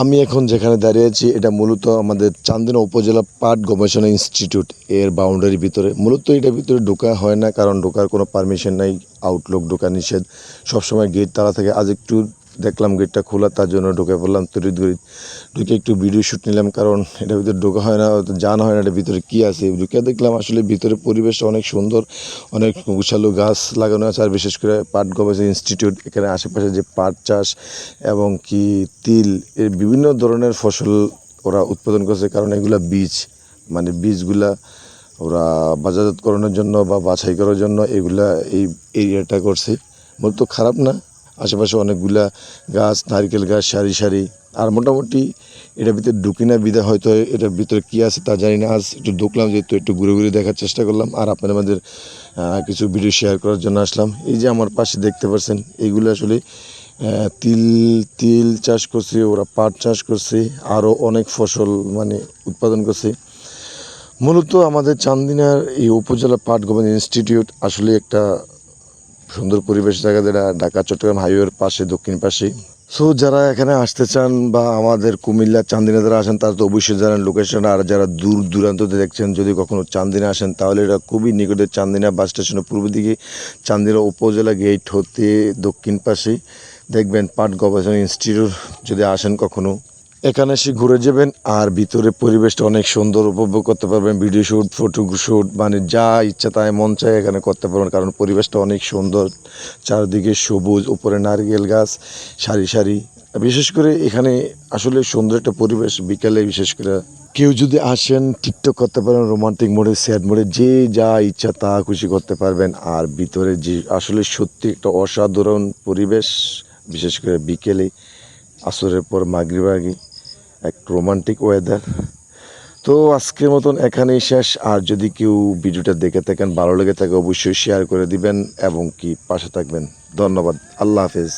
আমি এখন যেখানে দাঁড়িয়ে আছি, এটা মূলত আমাদের চান্দিনা উপজেলা পাট গবেষণা ইনস্টিটিউট। এর বাউন্ডারির ভিতরে। মূলত এটার ভিতরে ঢোকা হয় না, কারণ ঢোকার কোনো পারমিশন নাই আউটলুক ঢোকা নিষেধ। সবসময় গেট তালা থাকে। আজ একটু দেখলাম গেটটা খোলা, তার জন্য ঢুকে পড়লাম, তড়িৎ গড়িত ঢুকে একটু ভিডিও শ্যুট নিলাম, কারণ এটার ভিতরে ঢোকা হয় না জানা হয় না এটার ভিতরে কী আছে। ঢুকে দেখলাম আসলে ভিতরে পরিবেশটা অনেক সুন্দর, অনেক গুছালো গাছ লাগানো আছে, আর বিশেষ করে পাট গবেষণা ইনস্টিটিউট এখানে আশেপাশে যে পাট চাষ এবং কি তিল, এর বিভিন্ন ধরনের ফসল ওরা উৎপাদন করছে, কারণ এগুলা বীজ মানে বীজগুলা ওরা বাজারজাতকরণের জন্য বা বাছাই করার জন্য এগুলা এই এরিয়াটা করছে। মূলত খারাপ না আশেপাশে অনেকগুলা গাছ, নারকেল গাছ, সারি সারি। আর মোটামুটি এটার ভিতরে ঢুকি না বিদা হয়তো এটার ভিতরে কী আছে তা জানি না। আজ একটু ঢুকলাম, যেহেতু একটু ঘুরে ঘুরে দেখার চেষ্টা করলাম। আর আপনাদের আমাদের কিছু ভিডিও শেয়ার করার জন্য আসলাম। এই যে আমার পাশে দেখতে পাচ্ছেন এইগুলো আসলে তিল তিল চাষ করছে, ওরা পাট চাষ করছে আরও অনেক ফসল মানে উৎপাদন করছে। মূলত আমাদের চান্দিনার এই উপজেলা পাট গভর্নমেন্ট ইনস্টিটিউট আসলে একটা সুন্দর পরিবেশ জায়গা যেটা ঢাকা, চট্টগ্রাম হাইওয়ের পাশে, দক্ষিণ পাশে। সো যারা এখানে আসতে চান বা আমাদের কুমিল্লা চান্দিনা যারা আসেন, তারা তো অবশ্যই জানেন লোকেশন আর যারা দূর দূরান্ততে দেখছেন, যদি কখনো চান্দিনা আসেন, তাহলে এটা খুবই নিকটে চান্দিনা বাস স্টেশনের পূর্ব দিকে, চান্দিনা উপজেলা গেট হতে দক্ষিণ পাশে। দেখবেন পাট গবেষণা ইনস্টিটিউট যদি আসেন কখনো। এখানে এসে ঘুরে যাবেন আর ভিতরে পরিবেশটা অনেক সুন্দর, উপভোগ করতে পারবেন ভিডিও শ্যুট ফটো শ্যুট মানে যা ইচ্ছা তাই মন চায় এখানে করতে পারবেন, কারণ পরিবেশটা অনেক সুন্দর। চারদিকে সবুজ, উপরে নারকেল গাছ, সারি সারি। বিশেষ করে এখানে আসলে সুন্দর একটা পরিবেশ বিকালে, বিশেষ করে কেউ যদি আসেন টিকটক করতে পারেন রোমান্টিক মোডে স্যাড মোডে যে যা ইচ্ছা তা খুশি করতে পারবেন। আর ভিতরে যে আসলে সত্যি একটা অসাধারণ পরিবেশ, বিশেষ করে বিকেলে, আসরের পর মাগরিবাগি এক রোমান্টিক ওয়েদার তো আজকের মতন এখানেই শেষ। আর যদি কেউ ভিডিওটা দেখে থাকেন, ভালো লেগে থাকে অবশ্যই শেয়ার করে দিবেন এবং কি পাশে থাকবেন। ধন্যবাদ। আল্লাহ হাফেজ।